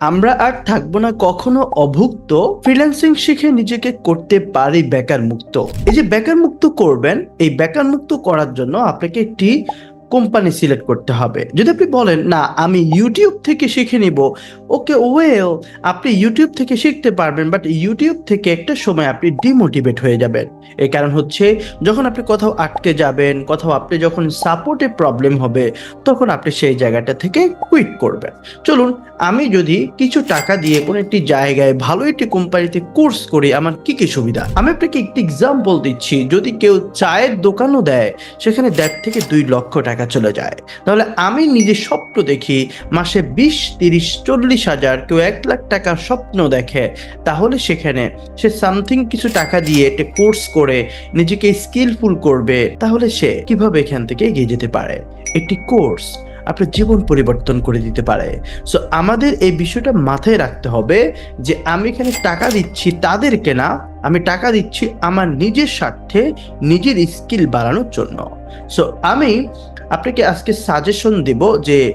আমরা আর থাকব না কখনো অভুক্ত। ফ্রিল্যান্সিং শিখে নিজেকে করতে পারি বেকার মুক্ত এই যে বেকার মুক্ত করবেন, এই বেকার মুক্ত করার জন্য আপনাকে একটি কোম্পানি সিলেক্ট করতে হবে। যদি আপনি বলেন, না, আমি ইউটিউব থেকে শিখে নিব। ওকে ওয়েল আপনি ইউটিউব থেকে শিখতে পারবেন বাট ইউটিউব থেকে একটা সময় আপনি ডিমোটিভেট হয়ে যাবেন। এই কারণ হচ্ছে, যখন আপনি কোথাও আটকে যাবেন, কোথাও আপনি যখন সাপোর্টে প্রবলেম হবে, তখন আপনি সেই জায়গাটা থেকে কুইট করবেন। চলুন, আমি যদি কিছু টাকা দিয়ে কোনো একটি জায়গায় ভালো একটি কোম্পানিতে কোর্স করি, আমার কি কি সুবিধা? আমি আপনাকে একটি এক্সাম্পল দিচ্ছি। যদি কেউ চায়ের দোকানও দেয়, সেখানে দেড় থেকে দুই লক্ষ টাকা চলে যায়। তাহলে আমি নিজে স্বপ্ন দেখি, মাসে বিশ, তিরিশ, চল্লিশ হাজার কেউ এক লাখ টাকার স্বপ্ন দেখে। তাহলে সেখানে সে সামথিং কিছু টাকা দিয়ে একটা কোর্স করে, নিজেকে স্কিলফুল করবে। তাহলে সে কীভাবে এখান থেকে এগিয়ে যেতে পারে? একটি কোর্স আপনার জীবন পরিবর্তন করে দিতে পারে। সো আমাদের এই বিষয়টা মাথায় রাখতে হবে যে আমি এখানে টাকা দিচ্ছি তাদেরকে না, আমি টাকা দিচ্ছি আমার নিজের স্বার্থে, নিজের স্কিল বাড়ানোর জন্য। সো আমি আপনাকে আজকে সাজেশন দেব যে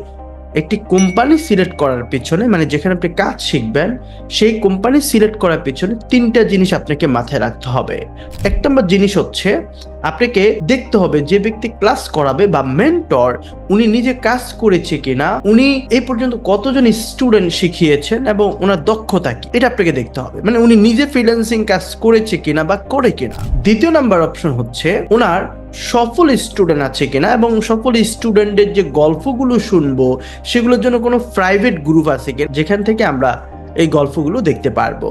একটি কোম্পানি সিলেক্ট করার পিছনে মানে যেখানে আপনি কাজ শিখবেন, সেই কোম্পানি সিলেক্ট করার পিছনে তিনটা জিনিস আপনাকে মাথায় রাখতে হবে। এক নম্বর জিনিস হচ্ছে আপনাকে দেখতে হবে যে ব্যক্তি ক্লাস করাবে বা মেন্টর উনি নিজে কাজ করেছে কিনা, উনি এই পর্যন্ত কতজন স্টুডেন্ট শিখিয়েছেন এবং ওনার দক্ষতা কি, এটা আপনাকে দেখতে হবে। মানে উনি নিজে ফ্রিল্যান্সিং কাজ করেছে কিনা বা করে কিনা। দ্বিতীয় নাম্বার অপশন হচ্ছে, ওনার সফল স্টুডেন্ট আছে কিনা এবং সফল স্টুডেন্টের যে গল্পগুলো শুনব, সেগুলোর জন্য কোনো প্রাইভেট গ্রুপ আছে কিনা, যেখান থেকে আমরা এই গল্পগুলো দেখতে পারব।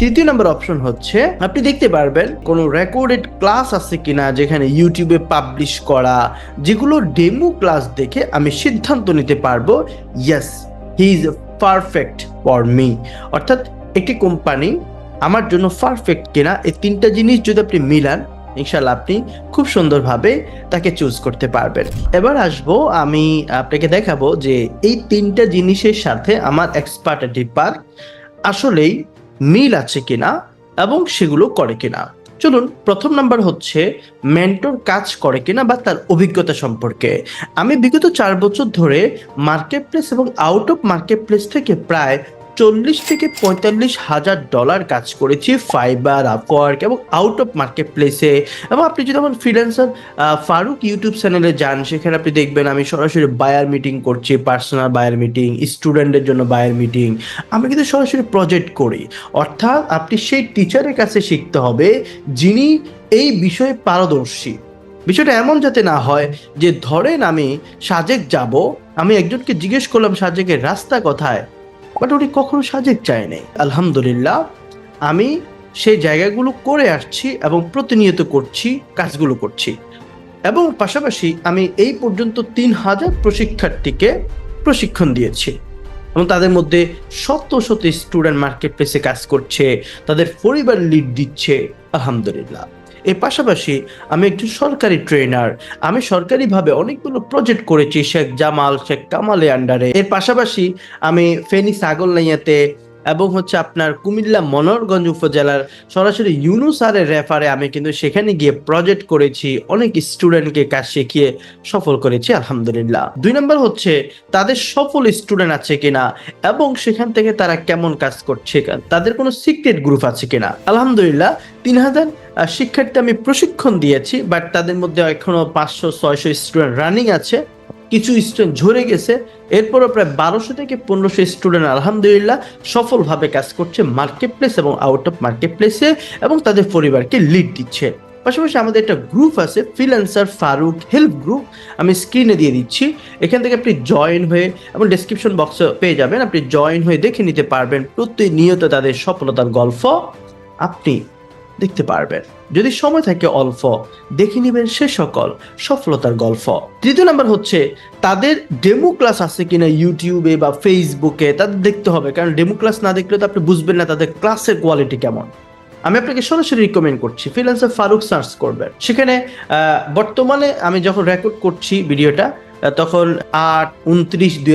তৃতীয় নম্বর অপশন হচ্ছে, আপনি দেখতে পারবেন কোনো রেকর্ডেড ক্লাস আছে কিনা যেখানে ইউটিউবে পাবলিশ করা যেগুলো ডেমো ক্লাস দেখে আমি সিদ্ধান্ত নিতে পারব yes he is perfect for me অর্থাৎ একটি কোম্পানি আমার জন্য পারফেক্ট কিনা, এই তিনটা জিনিস যদি আপনি মিলান ইনশাল্লাহ আপনি খুব সুন্দরভাবে তাকে চুজ করতে পারবেন। এবার আসব আমি আপনাকে দেখাবো যে এই তিনটা জিনিসের সাথে আমার এক্সপার্টিভ ডিপার আসলেই মিল আছে কিনা এবং সেগুলো করে কিনা। চলুন, প্রথম নাম্বার হচ্ছে মেন্টর কাজ করে কিনা বা তার অভিজ্ঞতা সম্পর্কে। আমি বিগত চার বছর ধরে মার্কেট প্লেস এবং আউট অফ মার্কেট প্লেস থেকে প্রায় চল্লিশ থেকে পঁয়তাল্লিশ হাজার ডলার কাজ করেছি ফাইবার আপওয়ার্ক এবং আউট অফ মার্কেট প্লেসে এবং আপনি যদি আমার ফ্রিল্যান্সার ফারুক ইউটিউব চ্যানেলে যান, সেখানে আপনি দেখবেন আমি সরাসরি বায়ার মিটিং করছি পার্সোনাল বায়ার মিটিং স্টুডেন্টের জন্য বায়ার মিটিং আমি কিন্তু সরাসরি প্রজেক্ট করি। অর্থাৎ আপনি সেই টিচারের কাছে শিখতে হবে যিনি এই বিষয়ে পারদর্শী। বিষয়টা এমন যাতে না হয় যে ধরেন আমি সাজেক যাব, আমি একজনকে জিজ্ঞেস করলাম সাজেকের রাস্তা কোথায়? বাট উনি কখনো সাজেক চায় নাই আলহামদুলিল্লাহ, আমি সেই জায়গাগুলো করে আসছি এবং প্রতিনিয়ত করছি, কাজগুলো করছি। এবং পাশাপাশি আমি এই পর্যন্ত তিন হাজার প্রশিক্ষার্থীকে প্রশিক্ষণ দিয়েছি। এবং তাদের মধ্যে শত শত স্টুডেন্ট মার্কেট প্লেসে কাজ করছে, তাদের পরিবার লিড দিচ্ছে, আলহামদুলিল্লাহ। এর পাশাপাশি আমি একজন সরকারি ট্রেনার আমি সরকারিভাবে অনেকগুলো প্রজেক্ট করেছি শেখ জামাল, শেখ কামালের আন্ডারে এর পাশাপাশি আমি ফেনী সাগরলাইয়াতে এবং হচ্ছে আপনার কুমিল্লা মনোরগঞ্জ উপজেলার সরাসরি ইউনুসারের রেফারে আমি কিন্তু সেখানে গিয়ে প্রজেক্ট করেছি, অনেক স্টুডেন্টকে কাজ শিখিয়ে সফল করেছি, আলহামদুলিল্লাহ। দুই নম্বর হচ্ছে, তাদের সফল স্টুডেন্ট আছে কিনা এবং সেখান থেকে তারা কেমন কাজ করছে তাদের কোনো সিক্রেট গ্রুপ আছে কিনা। আলহামদুলিল্লাহ, তিন হাজার শিক্ষার্থী আমি প্রশিক্ষণ দিয়েছি বাট তাদের মধ্যে এখনও পাঁচশো, ছয়শো স্টুডেন্ট রানিং আছে। কিছু স্টুডেন্ট ঝরে গেছে, এরপরও প্রায় বারোশো থেকে পনেরোশো স্টুডেন্ট আলহামদুলিল্লাহ সফলভাবে কাজ করছে মার্কেট প্লেস এবং আউট অফ মার্কেট প্লেসে এবং তাদের পরিবারকে লিড দিচ্ছে। পাশাপাশি আমাদের একটা গ্রুপ আছে ফ্রিল্যান্সার ফারুক হেল্প গ্রুপ আমি স্ক্রিনে দিয়ে দিচ্ছি। এখান থেকে আপনি জয়েন হয়ে এবং ডেসক্রিপশন বক্সে পেয়ে যাবেন। আপনি জয়েন হয়ে দেখে নিতে পারবেন প্রতিনিয়ত তাদের সফলতার গল্প। আপনি দেখতে পারবেন। যদি সময় থাকে অল্প, দেখে নেবেন সে সকল সফলতার গল্প। তৃতীয় নাম্বার হচ্ছে, তাদের ডেমো ক্লাস আছে কিনা ইউটিউবে বা ফেসবুকে তাদের দেখতে হবে। কারণ ডেমো ক্লাস না দেখলে তো আপনি বুঝবেন না তাদের ক্লাসের কোয়ালিটি কেমন। আমি আপনাকে সরাসরি রিকমেন্ড করছি ফ্রিল্যান্সার ফারুক সার্চ করবেন। সেখানে বর্তমানে আমি যখন রেকর্ড করছি ভিডিওটা তখন আট, উনত্রিশ, দুই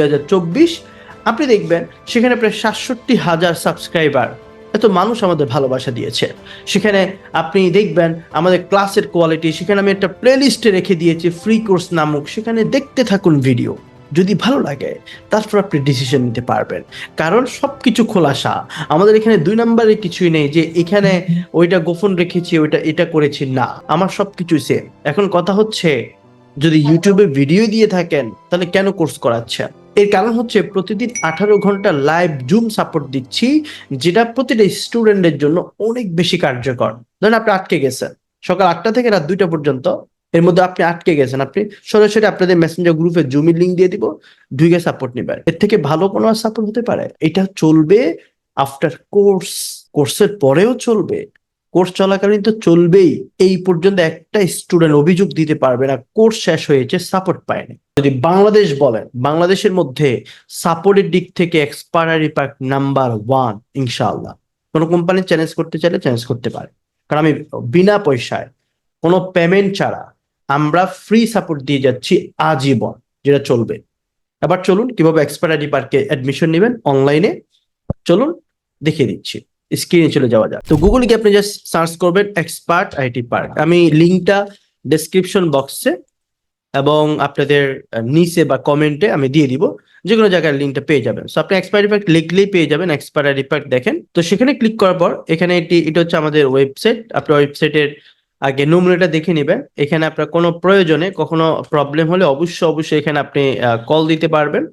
আপনি দেখবেন সেখানে প্রায় সাতষট্টি হাজার সাবস্ক্রাইবার এত মানুষ আমাদের ভালোবাসা দিয়েছে। সেখানে আপনি দেখবেন আমাদের ক্লাসের কোয়ালিটি সেখানে আমি একটা প্লে লিস্টে রেখে দিয়েছি ফ্রি কোর্স নামক সেখানে দেখতে থাকুন ভিডিও যদি ভালো লাগে তারপর আপনি ডিসিশন নিতে পারবেন। কারণ সব কিছু খোলাসা। আমাদের এখানে দুই নম্বরে কিছুই নেই যে এখানে ওইটা গোপন রেখেছি ওইটা এটা করেছি না। আমার সব কিছুই সেম এখন কথা হচ্ছে যদি ইউটিউবে ভিডিও দিয়ে থাকেন তাহলে কেন কোর্স করাচ্ছেন? এর কারণ হচ্ছে প্রতিদিন আঠারো ঘণ্টা লাইভ জুম সাপোর্ট দিচ্ছি, যেটা প্রতিটা স্টুডেন্টের জন্য অনেক বেশি কার্যকর। ধরেন আপনি আটকে গেছেন, সকাল আটটা থেকে রাত দুইটা পর্যন্ত, এর মধ্যে আপনি আটকে গেছেন, আপনি সরাসরি আপনাদের মেসেঞ্জার গ্রুপে জুমির লিঙ্ক দিয়ে দিব ঢুকে সাপোর্ট নেবেন। এর থেকে ভালো কোনো সাপোর্ট হতে পারে? এটা চলবে আফটার কোর্স কোর্সের পরেও চলবে। কোর্স চলাকালীন তো চলবেই। এই পর্যন্ত একটা স্টুডেন্ট অভিযোগ দিতে পারবে না, কোর্স শেষ হয়েছে সাপোর্ট পায়নি। যদি বাংলাদেশ বলেন, বাংলাদেশের মধ্যে সাপোর্টের দিক থেকে এক্সপায়ারি পার্ক নাম্বার ওয়ান ইনশাল্লাহ কোনো কোম্পানি চ্যালেঞ্জ করতে চাইলে চ্যালেঞ্জ করতে পারে। কারণ আমি বিনা পয়সায় কোনো পেমেন্ট ছাড়া আমরা ফ্রি সাপোর্ট দিয়ে যাচ্ছি আজীবন, যেটা চলবে। এবার চলুন, কীভাবে এক্সপায়ারি পার্কে অ্যাডমিশন নেবেন অনলাইনে চলুন, দেখিয়ে দিচ্ছি। স্ক্রিনে চলে যাওয়া যাক। তো গুগলে গিয়ে আপনি জাস্ট সার্চ করবেন এক্সপার্ট আইটি পার্ক আমি লিঙ্কটা ডেসক্রিপশন বক্সে এবং আপনাদের নিচে বা কমেন্টে আমি দিয়ে দিব। যে কোনো জায়গায় লিঙ্কটা পেয়ে যাবেন। সো আপনি এক্সপায়ারি পার্ক লিখলেই পেয়ে যাবেন এক্সপায়ারি পার্ক দেখেন। তো সেখানে ক্লিক করার পর এখানে এটি, এটা হচ্ছে আমাদের ওয়েবসাইট আপনার ওয়েবসাইটের আগে নমুনাটা দেখে নেবেন। এখানে আপনার কোনো প্রয়োজনে কখনো প্রবলেম হলে অবশ্যই অবশ্যই এখানে আপনি কল দিতে পারবেন।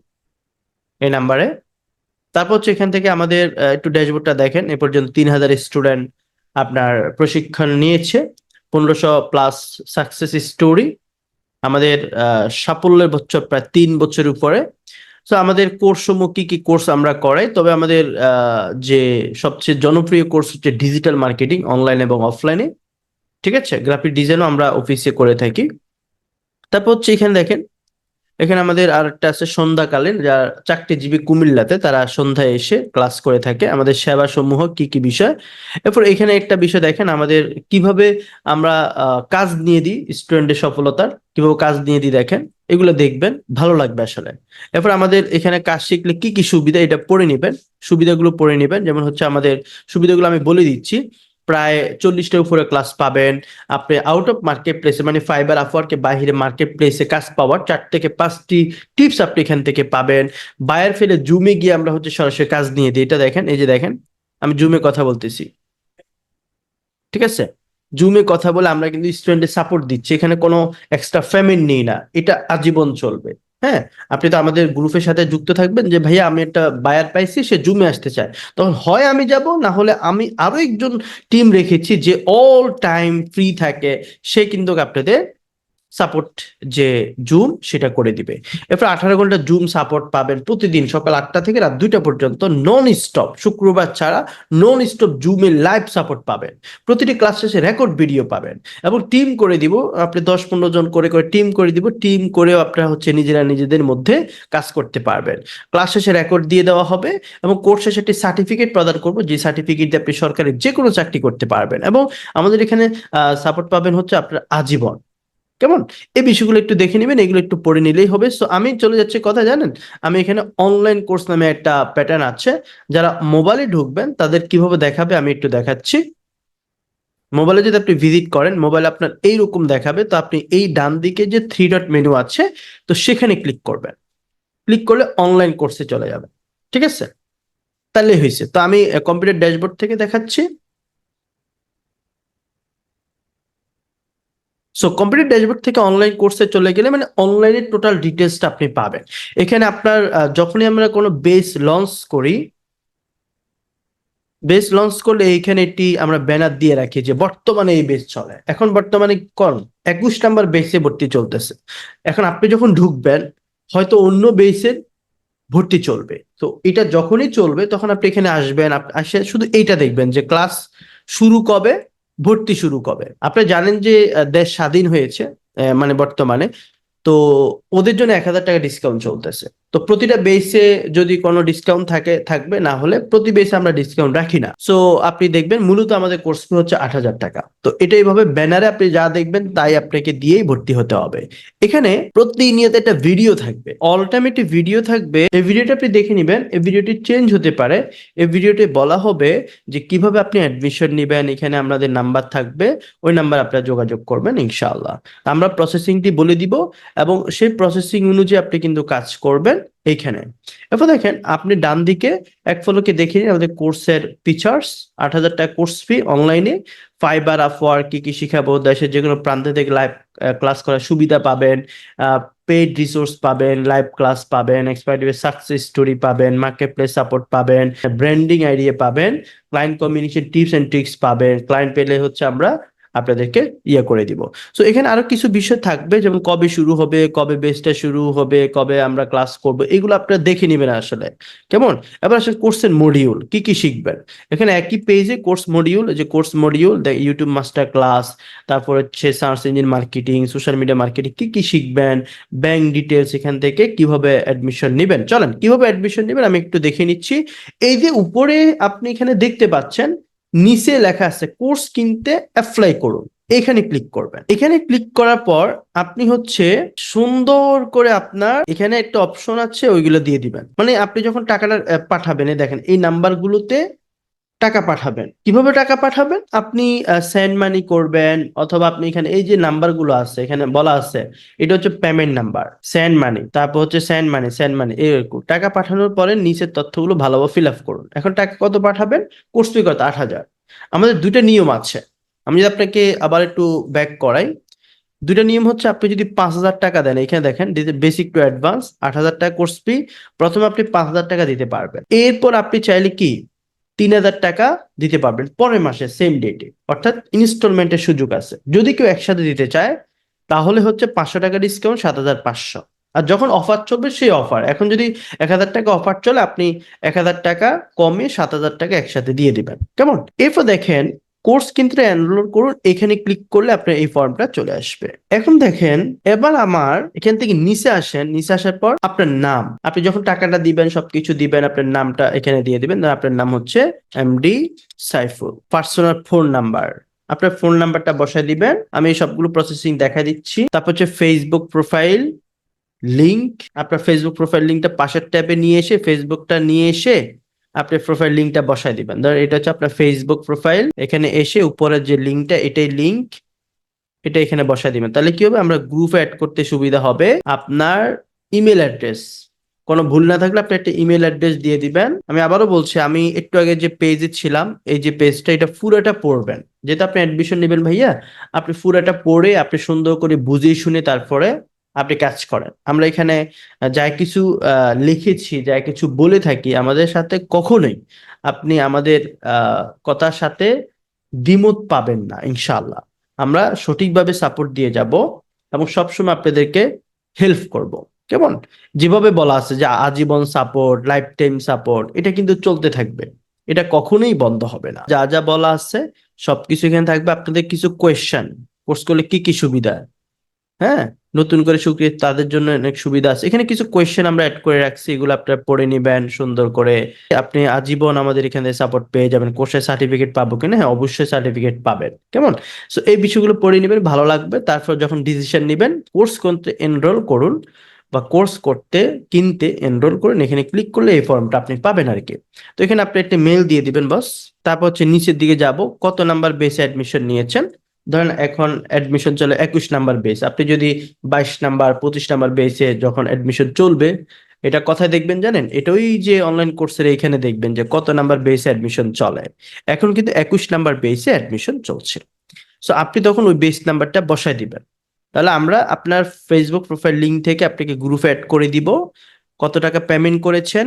এই নাম্বারে তারপর হচ্ছে এখান থেকে আমাদের একটু ড্যাশবোর্ডটা দেখেন। এ পর্যন্ত তিন হাজার স্টুডেন্ট আপনার প্রশিক্ষণ নিয়েছে। পনেরোশো প্লাস সাকসেস স্টোরি। আমাদের সাফল্যের বছর প্রায় তিন বছর উপরে। তো আমাদের কোর্স সমূহ কি কি কোর্স আমরা করাই? তবে আমাদের যে সবচেয়ে জনপ্রিয় কোর্স হচ্ছে ডিজিটাল মার্কেটিং, অনলাইন এবং অফলাইনে। ঠিক আছে? গ্রাফিক ডিজাইনও আমরা অফিসে করে থাকি। তারপর হচ্ছে এখানে দেখেন এখানে আমাদের আর একটা আছে সন্ধ্যাকালীন, যা চাকরিজীবী কুমিল্লাতে তারা সন্ধ্যায় এসে ক্লাস করে থাকে। আমাদের সেবা সমূহ কি কি বিষয়? এরপর এখানে একটা বিষয় দেখেন, আমাদের কীভাবে আমরা কাজ নিয়ে দিই স্টুডেন্টের সফলতার, কীভাবে কাজ নিয়ে দিই দেখেন। এগুলো দেখবেন, ভালো লাগবে আসলে। এরপর আমাদের এখানে কাজ শিখলে কি কি সুবিধা, এটা পড়ে নেবেন। সুবিধাগুলো পড়ে নেবেন, যেমন হচ্ছে আমাদের সুবিধাগুলো আমি বলে দিচ্ছি। প্রায় চল্লিশটার উপরে ক্লাস পাবেন। আপনি আউট অফ মার্কেট প্লেসে মানে ফাইবার আফওয়ার্কে বাইরে মার্কেট প্লেসে কাজ পাওয়ার চার থেকে পাঁচটি টিপস আপনি এখান থেকে পাবেন। বায়ার ফেলে জুমে গিয়ে আমরা হচ্ছে সরাসরি কাজ নিয়ে দিই। এটা দেখেন, এই যে দেখেন, আমি জুমে কথা বলতেছি। ঠিক আছে? জুমে কথা বলে আমরা কিন্তু স্টুডেন্টের সাপোর্ট দিচ্ছি। এখানে কোনো এক্সট্রা পেমেন্ট নেই না। এটা আজীবন চলবে। হ্যাঁ আপনি তো আমাদের গ্রুপের সাথে যুক্ত থাকবেন যে, ভাইয়া, আমি একটা বায়ার পাইছি, সে জুমে আসতে চায়। তখন হয় আমি যাব, না হলে আমি আরও একজন টিম রেখেছি যে অল টাইম ফ্রি থাকে। সে কিন্তু আপনাদের সাপোর্ট যে জুম সেটা করে দিবে। এরপর আঠারো ঘণ্টা জুম সাপোর্ট পাবেন প্রতিদিন সকাল আটটা থেকে রাত দুইটা পর্যন্ত নন স্টপ শুক্রবার ছাড়া নন স্টপ জুমে লাইভ সাপোর্ট পাবেন। প্রতিটি ক্লাস শেষে রেকর্ড ভিডিও পাবেন এবং টিম করে দিব, আপনি দশ পনেরো জন করে করে টিম করে দিব টিম করেও আপনারা হচ্ছে নিজেরা নিজেদের মধ্যে কাজ করতে পারবেন। ক্লাস শেষে রেকর্ড দিয়ে দেওয়া হবে এবং কোর্স শেষে একটি সার্টিফিকেট প্রদান করব, যে সার্টিফিকেট দিয়ে আপনি সরকারি যে কোনো চাকরি করতে পারবেন এবং আমাদের এখানে সাপোর্ট পাবেন হচ্ছে আপনার আজীবন। কেমন? এই বিষয়গুলো একটু দেখে নেবেন, এগুলো একটু পড়ে নিলেই হবে। সো আমি চলে যাচ্ছি কথা জানেন? আমি এখানে অনলাইন কোর্স নামে একটা প্যাটার্ন আছে। যারা মোবাইলে ঢুকবেন, তাদের কীভাবে দেখাবে আমি একটু দেখাচ্ছি। মোবাইলে যদি আপনি ভিজিট করেন মোবাইল আপনার এইরকম দেখাবে। তো আপনি এই ডান দিকে যে থ্রি ডট মেনু আছে, তো সেখানে ক্লিক করবেন। ক্লিক করলে অনলাইন কোর্সে চলে যাবে। ঠিক আছে? তাহলে হয়েছে। তো আমি কম্পিউটার ড্যাশবোর্ড থেকে দেখাচ্ছি। সো কম্পিউটার ড্যাশবোর্ড থেকে অনলাইন কোর্সে চলে গেলে মানে অনলাইনের টোটাল ডিটেলসটা আপনি পাবেন। এখানে আপনার যখনই আমরা কোনো বেস লঞ্চ করি বেস লঞ্চ করলে এইখানে একটি আমরা ব্যানার দিয়ে রাখি যে বর্তমানে এই বেস চলে। এখন বর্তমানে কোন? একুশ নাম্বার বেসে ভর্তি চলতেছে। এখন আপনি যখন ঢুকবেন, হয়তো অন্য বেসের ভর্তি চলবে। তো এটা যখনই চলবে, তখন আপনি এখানে আসবেন আসে শুধু এইটা দেখবেন যে ক্লাস শুরু কবে ভর্তি শুরু কবে? আপনি জানেন যে দেশ স্বাধীন হয়েছে মানে বর্তমানে, তো ওদের জন্য এক হাজার টাকা ডিসকাউন্ট চলতেছে। তো প্রতিটা বেসে যদি কোনো ডিসকাউন্ট থাকে, থাকবে, না হলে প্রতি বেসে আমরা ডিসকাউন্ট রাখি না। সো আপনি দেখবেন মূলত আমাদের কোর্স ফি হচ্ছে আট হাজার টাকা। তো এটা এইভাবে ব্যানারে আপনি যা দেখবেন, তাই আপনাকে দিয়েই ভর্তি হতে হবে। এখানে প্রতিনিয়ত একটা ভিডিও থাকবে। অল টাইম একটি ভিডিও থাকবে। এই ভিডিওটা আপনি দেখে নেবেন। এই ভিডিওটি চেঞ্জ হতে পারে। এই ভিডিওতে বলা হবে যে কীভাবে আপনি অ্যাডমিশন নেবেন। এখানে আমাদের নাম্বার থাকবে। ওই নাম্বার আপনারা যোগাযোগ করবেন, ইনশাআল্লাহ। আমরা প্রসেসিংটি বলে দিব এবং সেই প্রসেসিং অনুযায়ী আপনি কিন্তু কাজ করবেন। এইখানে। এরপর দেখেন, আপনি ডান দিকে এক ফলোকে দেখে নিন আমাদের কোর্সের ফিচার্স আট হাজার টাকা কোর্স ফি অনলাইনে ফাইবার আপওয়ার্ক কি কি শিখাবো, দেশের যে কোনো প্রান্ত থেকে লাইভ ক্লাস করার সুবিধা পাবেন পেইড রিসোর্স পাবেন লাইভ ক্লাস পাবেন এক্সপার্টিভ সাকসেস স্টোরি পাবেন মার্কেট প্লেস সাপোর্ট পাবেন ব্র্যান্ডিং আইডিয়া পাবেন client communication tips and tricks পাবেন। ক্লায়েন্ট পেলে হচ্ছে আমরা আপনাদেরকে ইয়ে করে দিব। সো এখানে আরও কিছু বিষয় থাকবে, যেমন কবে শুরু হবে, কবে বেসটা শুরু হবে, কবে আমরা ক্লাস করব, এগুলো আপনারা দেখে নেবেন আসলে। কেমন? এবার আসলে কোর্সের মডিউল কি কি শিখবেন? এখানে একই পেজে কোর্স মডিউল যে course module YouTube master class তারপর হচ্ছে search engine marketing social media marketing কি কি শিখবেন ব্যাংক ডিটেলস এখান থেকে কীভাবে অ্যাডমিশন নেবেন? চলেন, কীভাবে অ্যাডমিশন নেবেন আমি একটু দেখে নিচ্ছি। এই যে উপরে আপনি এখানে দেখতে পাচ্ছেন নিচে লেখা আছে, কোর্স কিনতে অ্যাপ্লাই করুন। এখানে ক্লিক করবেন। এখানে ক্লিক করার পর আপনি হচ্ছে সুন্দর করে আপনার এখানে একটা অপশন আছে, ওইগুলো দিয়ে দিবেন। মানে আপনি যখন টাকাটা পাঠাবেন দেখেন, এই নাম্বারগুলোতে টাকা পাঠাবেন। কীভাবে টাকা পাঠাবেন? আপনি সেন্ড মানি করবেন অথবা আপনি এখানে এই যে নাম্বারগুলো আছে, এখানে বলা আছে, এটা হচ্ছে পেমেন্ট নাম্বার সেন্ড মানি তারপর হচ্ছে সেন্ড মানি সেন্ড মানি এরকম টাকা পাঠানোর পরে নিচের তথ্যগুলো ভালোভাবে ফিল আপ করুন। এখন টাকা কত পাঠাবেন? কোর্স ফি কত? আট হাজার। আমাদের দুইটা নিয়ম আছে। আমি যদি আপনাকে আবার একটু ব্যাক করাই, দুইটা নিয়ম হচ্ছে আপনি যদি পাঁচ হাজার টাকা দেন, এখানে দেখেন বেসিক টু অ্যাডভান্স আট হাজার টাকা কোর্স ফি প্রথমে আপনি পাঁচ হাজার টাকা দিতে পারবেন। এরপর আপনি চাইলে কি তিন হাজার টাকা দিতে পারবেন পরের মাসে সেম ডেটে অর্থাৎ ইনস্টলমেন্টের সুযোগ আছে। যদি কেউ একসাথে দিতে চায়, তাহলে হচ্ছে পাঁচশো টাকা ডিসকাউন্ট সাত হাজার পাঁচশো। আর যখন অফার চলবে, সেই অফার এখন যদি এক হাজার টাকা অফার চলে, আপনি এক হাজার টাকা কমে সাত হাজার টাকা একসাথে দিয়ে দিবেন। কেমন? এরপর দেখেন কোর্স কিন্তু এনরোল করুন, এখানে ক্লিক করলে আপনার এই ফর্মটা চলে আসবে। এখন দেখেন, এবার আমার এখান থেকে নিচে আসেন, নিচে আসার পর আপনার নাম। আপনি যখন টাকাটা দিবেন, সবকিছু দিবেন, আপনার নামটা এখানে দিয়ে দিবেন আপনার নাম হচ্ছে MD Saiful personal phone number আপনার ফোন নাম্বারটা বসায় দিবেন, আমি সবগুলো প্রসেসিং দেখা দিচ্ছি। তারপর হচ্ছে ফেসবুক প্রোফাইল লিংক আপনার ফেসবুক প্রোফাইল লিঙ্কটা পাশের ট্যাবে নিয়ে এসে ফেসবুকটা নিয়ে এসে আপনি প্রোফাইল লিঙ্কটা বসায় দিবেন। ধর এটা হচ্ছে আপনার ফেসবুক প্রোফাইল এখানে এসে উপরের যে লিঙ্কটা এটাই লিঙ্ক এটা এখানে বসায় দিবেন। তাহলে কি হবে? আমরা গ্রুপে অ্যাড করতে সুবিধা হবে আপনার ইমেল অ্যাড্রেস কোনো ভুল না থাকলে আপনি একটা ইমেল অ্যাড্রেস দিয়ে দিবেন। আমি আবারও বলছি, আমি একটু আগে যে পেজে ছিলাম, এই যে পেজটা এটা পুরোটা পড়বেন। যেহেতু আপনি অ্যাডমিশন নেবেন ভাইয়া, আপনি পুরোটা পড়ে, আপনি সুন্দর করে বুঝিয়ে শুনে তারপরে আপনি কাজ করেন। আমরা এখানে যা কিছু লিখেছি, যা কিছু বলে থাকি, আমাদের সাথে কখনোই আপনি আমাদের কথার সাথে দ্বিমত পাবেন না, ইনশাআল্লাহ। আমরা সঠিকভাবে সাপোর্ট দিয়ে যাব এবং সবসময় আপনাদেরকে হেল্প করব। কেমন? যেভাবে বলা আছে যে আজীবন সাপোর্ট লাইফ টাইম সাপোর্ট এটা কিন্তু চলতে থাকবে। এটা কখনোই বন্ধ হবে না। যা যা বলা আছে, সবকিছু এখানে থাকবে। আপনাদের কিছু কোয়েশ্চেন কোর্স করলে কি কি সুবিধা? হ্যাঁ? নতুন করে সুক্রিয়, তাদের জন্য অনেক সুবিধা আছে। এখানে কিছু কোয়েশ্চেন আমরা অ্যাড করে রাখছি, এগুলো আপনারা পড়ে নিবেন, সুন্দর করে। আপনি আজীবন আমাদের এখানে সাপোর্ট পেয়ে যাবেন। কোর্সের সার্টিফিকেট পাবো কিনা? হ্যাঁ অবশ্যই সার্টিফিকেট পাবেন। কেমন? সো এই বিষয়গুলো পড়ে নেবেন, ভালো লাগবে। তারপর যখন ডিসিশন নেবেন কোর্স করতে এনরোল করুন বা কোর্স করতে, কিনতে এনরোল করুন। এখানে ক্লিক করলে এই ফর্মটা আপনি পাবেন আর কি। তো এখানে আপনি একটা মেল দিয়ে দিবেন বস তারপর হচ্ছে নিচের দিকে যাব। কত নাম্বার বেসে অ্যাডমিশন নিয়েছেন? ধরেন এখন অ্যাডমিশন চলে একুশ নাম্বার বেস আপনি যদি বাইশ নাম্বার পঁচিশ নাম্বার বেসে যখন অ্যাডমিশন চলবে, এটা কথায় দেখবেন জানেন? এটা ওই যে অনলাইন কোর্সের এইখানে দেখবেন যে কত নাম্বার বেসে অ্যাডমিশন চলে। এখন কিন্তু একুশ নাম্বার বেসে অ্যাডমিশন চলছে। সো আপনি তখন ওই বেস নাম্বারটা বসায় দিবেন। তাহলে আমরা আপনার ফেসবুক প্রোফাইল লিঙ্ক থেকে আপনাকে গ্রুপে অ্যাড করে দিব। কত টাকা পেমেন্ট করেছেন?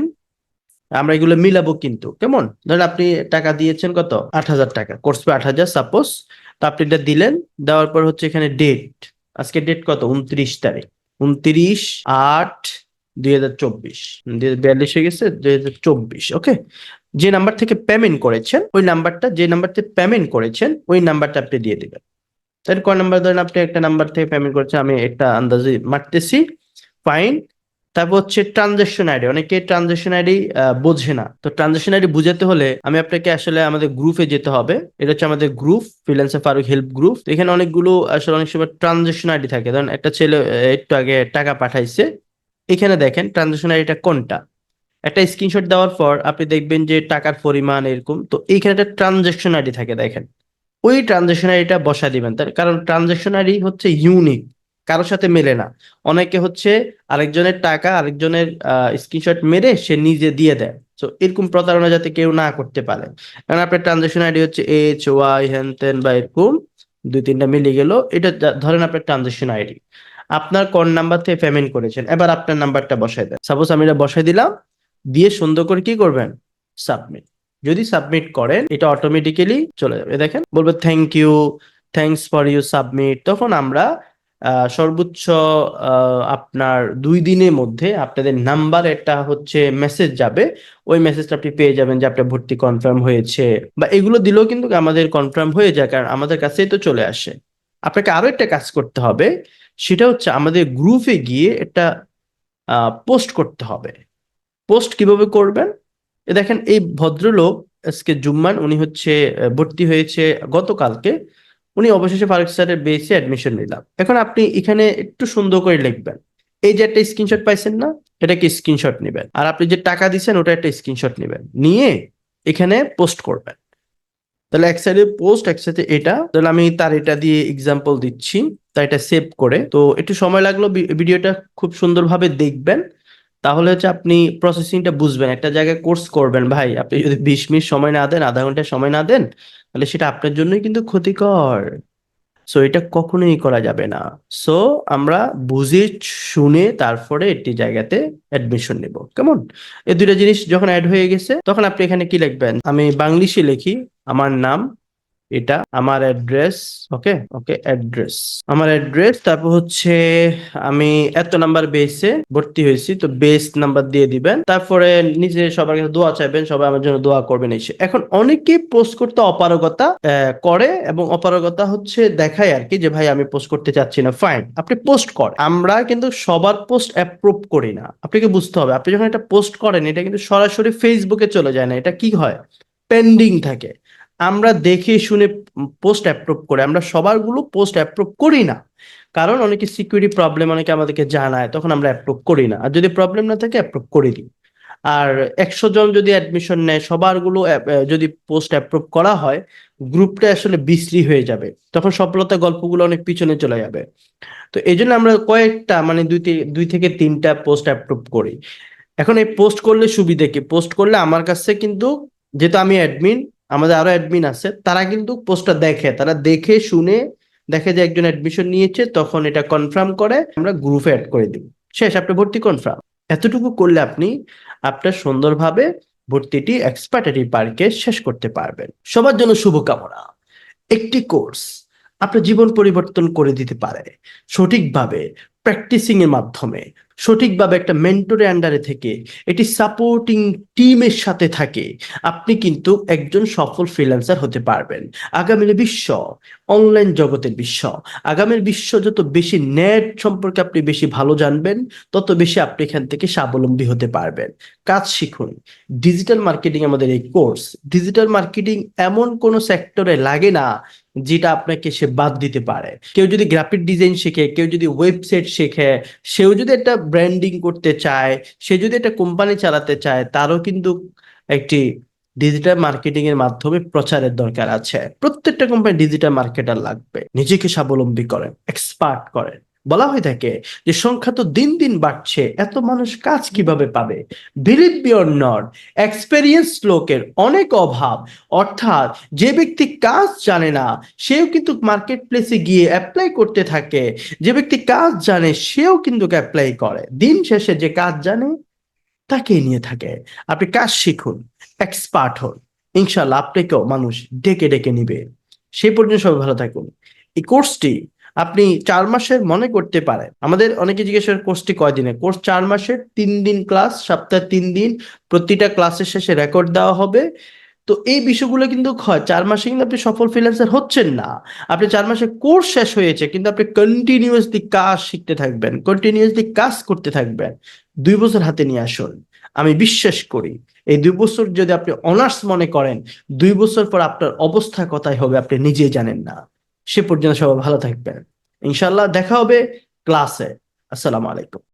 আমরা এগুলো মিলাবো কিন্তু। কেমন? ধরেন আপনি টাকা দিয়েছেন কত? আট হাজার টাকা। কোর্স পে আট হাজার সাপোজ তো আপনি এটা দিলেন, দেওয়ার পর হচ্ছে এখানে ডেট আজকে ডেট কত? উনত্রিশ তারিখ। উনত্রিশ আট দুই হাজার চব্বিশ। বিয়াল্লিশ হয়ে গেছে, দুই হাজার চব্বিশ ওকে যে নাম্বার থেকে পেমেন্ট করেছেন, ওই নাম্বারটা যে নাম্বার থেকে পেমেন্ট করেছেন, ওই নাম্বারটা আপনি দিয়ে দেবেন। তাহলে কয় নাম্বার ধরেন আপনি একটা নাম্বার থেকে পেমেন্ট করেছেন, আমি একটা আন্দাজে মারতেছি। ফাইন তারপর হচ্ছে ট্রানজাকশন আইডি অনেকে ট্রানজেকশন আইডি বোঝে না। তো ট্রানজাকশন আইডি বুঝাতে হলে আমি আপনাকে আসলে আমাদের গ্রুপে যেতে হবে। এটা হচ্ছে আমাদের group freelancer Faruk help group এখানে অনেকগুলো আসলে অনেক সময় ট্রানজেকশন আইডি থাকে। ধরেন একটা ছেলে একটু আগে টাকা পাঠাইছে। এখানে দেখেন ট্রানজাকশন আইডিটা কোনটা? একটা স্ক্রিনশট দেওয়ার পর আপনি দেখবেন যে টাকার পরিমাণ এরকম। তো এইখানে একটা ট্রানজেকশন আইডি থাকে, দেখেন। ওই ট্রানজাকশন আইডিটা বসা দিবেন। তার কারণ ট্রানজাকশন আইডি হচ্ছে ইউনিক কারোর সাথে মেলে না। অনেকে হচ্ছে আরেকজনের টাকা, আরেকজনের স্ক্রিনশট মেরে সে নিজে দিয়ে দেয়। তো এরকম প্রতারণা যাতে কেউ না করতে পারে। কারণ আপনার ট্রানজাকশন আইডি হচ্ছে এইচ ওয়াই হ্যান তেন বা এরকম, দুই তিনটা মিলে গেল, এটা ধরেন আপনার ট্রানজাকশন আইডি আপনার কোন নাম্বার থেকে পেমেন্ট করেছেন, এবার আপনার নাম্বারটা বসাই দেন। সাপোজ আমি এটা বসাই দিলাম, দিয়ে সুন্দর করে কি করবেন? সাবমিট যদি সাবমিট করেন, এটা অটোমেটিক্যালি চলে যাবে। দেখেন, বলবে thank you thanks for you submit তখন আমরা সর্বোচ্চ আপনার দুই দিনের মধ্যে আপনাদের নাম্বার একটা হচ্ছে মেসেজ যাবে। ওই মেসেজটা আপনি পেয়ে যাবেন যে আপনার ভর্তি কনফার্ম হয়েছে বা এগুলো দিলেও কিন্তু আমাদের কনফার্ম হয়ে যায় কারণ আমাদের কাছেই তো চলে আসে। আপনাকে আরও একটা কাজ করতে হবে, সেটা হচ্ছে আমাদের গ্রুপে গিয়ে একটা পোস্ট করতে হবে। পোস্ট কীভাবে করবেন? এ দেখেন, এই ভদ্রলোক আজকে জুম্মান, উনি হচ্ছে ভর্তি হয়েছে গতকালকে। উনি অবশেষে ফারুক স্যারের বেসে অ্যাডমিশন নিলাম। এখন আপনি এখানে একটু সুন্দর করে লিখবেন। এই যে একটা স্ক্রিনশট পাইছেন না, এটাকে স্ক্রিনশট নেবেন। আর আপনি যে টাকা দিচ্ছেন ওটা একটা স্ক্রিনশট নেবেন। নিয়ে এখানে পোস্ট করবেন। তাহলে এক সাইডে পোস্ট এক এটা। তাহলে আমি তার এটা দিয়ে এক্সাম্পল দিচ্ছি। তা এটা সেভ করে। তো একটু সময় লাগল ভিডিওটা খুব সুন্দরভাবে দেখবেন। তাহলে হচ্ছে আপনি প্রসেসিংটা বুঝবেন। একটা জায়গায় কোর্স করবেন। ভাই, আপনি যদি বিশ মিনিট সময় না দেন, আধা ঘণ্টা সময় না দেন তাহলে সেটা আপনার জন্যই কিন্তু ক্ষতিকর। সো এটা কখনোই করা যাবে না। সো আমরা বুঝে শুনে তারপরে একটি জায়গাতে অ্যাডমিশন নেব। কেমন? এই দুইটা জিনিস যখন অ্যাড হয়ে গেছে, তখন আপনি এখানে কি লিখবেন? আমি বাংলিশে লিখি, আমার নাম এটা আমার অ্যাড্রেস, ওকে? Okay, address. আমার অ্যাড্রেস, তারপর হচ্ছে আমি এত নাম্বার বেসে ভর্তি হয়েছি, তো বেস নাম্বার দিয়ে দিবেন। তারপরে নিজে সবার কাছে দোয়া চাইবেন, সবাই আমার জন্য দোয়া করবেন এসে। এখন অনেকেই পোস্ট করতে অপারগতা করে এবং অপারগতা হচ্ছে দেখায় আর কি যে, ভাই, আমি পোস্ট করতে চাচ্ছি না। ফাইন আপনি পোস্ট কর আমরা কিন্তু সবার পোস্ট অ্যাপ্রুভ করি না। আপনাকে বুঝতে হবে, আপনি যখন এটা পোস্ট করেন, এটা কিন্তু সরাসরি ফেসবুকে চলে যায় না। এটা কি হয়? পেন্ডিং থাকে। আমরা দেখে শুনে পোস্ট অ্যাপ্রুভ করে, আমরা সবারগুলো পোস্ট অ্যাপ্রুভ করি না। কারণ অনেকে সিকিউরিটি প্রবলেম অনেকে আমাদেরকে জানায়, তখন আমরা অ্যাপ্রুভ করি না। আর যদি প্রবলেম না থাকে অ্যাপ্রুভ করে দিই। আর একশো জন যদি অ্যাডমিশন নেয়, সবারগুলো যদি পোস্ট অ্যাপ্রুভ করা হয়, গ্রুপটা আসলে বিশ্রী হয়ে যাবে। তখন সফলতা গল্পগুলো অনেক পিছনে চলে যাবে। তো এই জন্য আমরা কয়েকটা মানে দুই দুই থেকে তিনটা পোস্ট অ্যাপ্রুভ করি। এখন এই পোস্ট করলে সুবিধা কি? পোস্ট করলে আমার কাছে কিন্তু, যেহেতু আমি অ্যাডমিন আমাদের আরও অ্যাডমিন আছে, তারা কিন্তু পোস্টটা দেখে, তারা দেখে, শুনে দেখে যে একজন অ্যাডমিশন নিয়েছে, তখন এটা কনফার্ম করে, আমরা গ্রুপে অ্যাড করে দিব। শেষ আপনার ভর্তি কনফার্ম এতটুকু করলে আপনি, আপনার সুন্দরভাবে ভর্তিটি এক্সপার্টারি পার্কে শেষ করতে পারবেন। সবার জন্য শুভকামনা। একটি কোর্স আপনার জীবন পরিবর্তন করে দিতে পারে। সঠিকভাবে প্র্যাকটিসিং এর মাধ্যমে সঠিকভাবে একটা মেন্টরের আন্ডারে থেকে এটি সাপোর্টিং টিমের সাথে থাকে। আপনি কিন্তু একজন সফল ফ্রিল্যান্সার হতে পারবেন। আগামীর বিশ্ব অনলাইন জগতের বিশ্ব। আগামীর বিশ্ব যত বেশি নেট সম্পর্কে আপনি বেশি ভালো জানবেন, তত বেশি আপনি এখান থেকে স্বাবলম্বী হতে পারবেন। কাজ শিখুন। ডিজিটাল মার্কেটিং আমাদের এই কোর্স ডিজিটাল মার্কেটিং এমন কোনো সেক্টরে লাগে না, যেটা আপনাকে সে বাদ দিতে পারে। কেউ যদি গ্রাফিক ডিজাইন শেখে, কেউ যদি ওয়েবসাইট শেখে, সেও যদি একটা ব্র্যান্ডিং করতে চায়, সে যদি একটা কোম্পানি চালাতে চায়, তারও কিন্তু একটি ডিজিটাল মার্কেটিং এর মাধ্যমে প্রচারের দরকার আছে। প্রত্যেকটা কোম্পানি ডিজিটাল মার্কেটার লাগবে। নিজেকে স্বাবলম্বী করেন এক্সপার্ট করেন বলা হয়ে থাকে যে সংখ্যা তো দিন দিন বাড়ছে, এত মানুষ কাজ কীভাবে পাবে? বিলিভ নট এক্সপেরিয়েন্স লোকের অনেক অভাব। অর্থাৎ যে ব্যক্তি কাজ জানে না, সেও কিন্তু মার্কেট প্লেসে গিয়ে অ্যাপ্লাই করতে থাকে। যে ব্যক্তি কাজ জানে, সেও কিন্তু অ্যাপ্লাই করে। দিন শেষে যে কাজ জানে তাকেই নিয়ে থাকে। আপনি কাজ শিখুন এক্সপার্ট হন। ইনশাল্লাহ আপনাকেও মানুষ ডেকে ডেকে নিবে। সেই পর্যন্ত সবাই ভালো থাকুন। এই কোর্সটি আপনি চার মাসের মনে করতে পারেন। আমাদের অনেকে জিজ্ঞাসা কোর্সটি কয়দিনে কোর্স চার মাসের, তিন দিন ক্লাস, সপ্তাহে তিন দিন, প্রতিটা ক্লাসের শেষে রেকর্ড দেওয়া হবে। তো এই বিষয়গুলো কিন্তু হয়। চার মাসে কিন্তু আপনি সফল ফ্রিল্যান্সার হচ্ছেন না। আপনি চার মাসে কোর্স শেষ হয়েছে, কিন্তু আপনি কন্টিনিউয়াসলি কাজ শিখতে থাকবেন কন্টিনিউয়াসলি কাজ করতে থাকবেন। দুই বছর হাতে নিয়ে আসুন। আমি বিশ্বাস করি, এই দুই বছর যদি আপনি অনার্স মনে করেন, দুই বছর পর আপনার অবস্থা কথাই হবে আপনি নিজে জানেন না। সে পর্যন্ত সবাই ভালো থাকবেন। ইনশাল্লাহ দেখা হবে ক্লাসে। আসসালামু আলাইকুম।